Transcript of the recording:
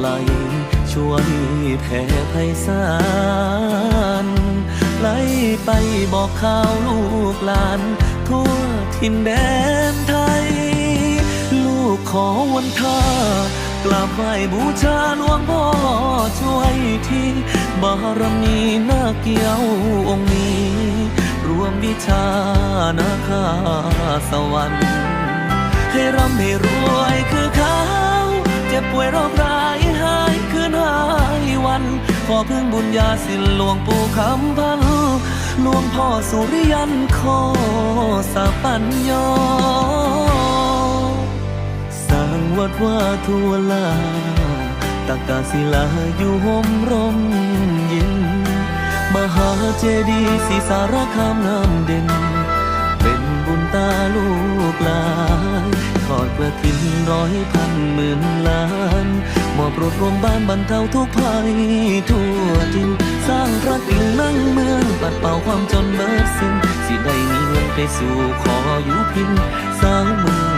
ไหลช่วยแผ่ไพศาลไหลไปบอกข่าวลูกหลาน ทั่วทินแดนไทย ลูกขอวันท่ากราบไหว้บูชาหลวงพ่อช่วยที่บารมีนาเกี่ยวองค์นี้ รวมวิชานาคาสวรรค์ ให้ร่ำให้รวยคือเขาเจ็บป่วยโรคร้าย พึ่งบุญญาสินหลวงปู่คำพันหลวงพ่อสุริยันขอสาปัญญาสร้างวัดว่าทั่วลาตากาศิลาอยู่ห่มร่มเย็น มหาเจดีย์ศรีสารคามน้ำเด่น เป็นบุญตาลูกหลานทอดกระถินร้อยพันหมื่นล้าน มอบรดรวมบ้านบรรเทาทุกภัยทั่วทินสร้างรักิ่งนั่งเมืองปัดเป่าความจนเบิดสิ้นสิได้มีเงินไปสู่ขออยู่พินสางเมึง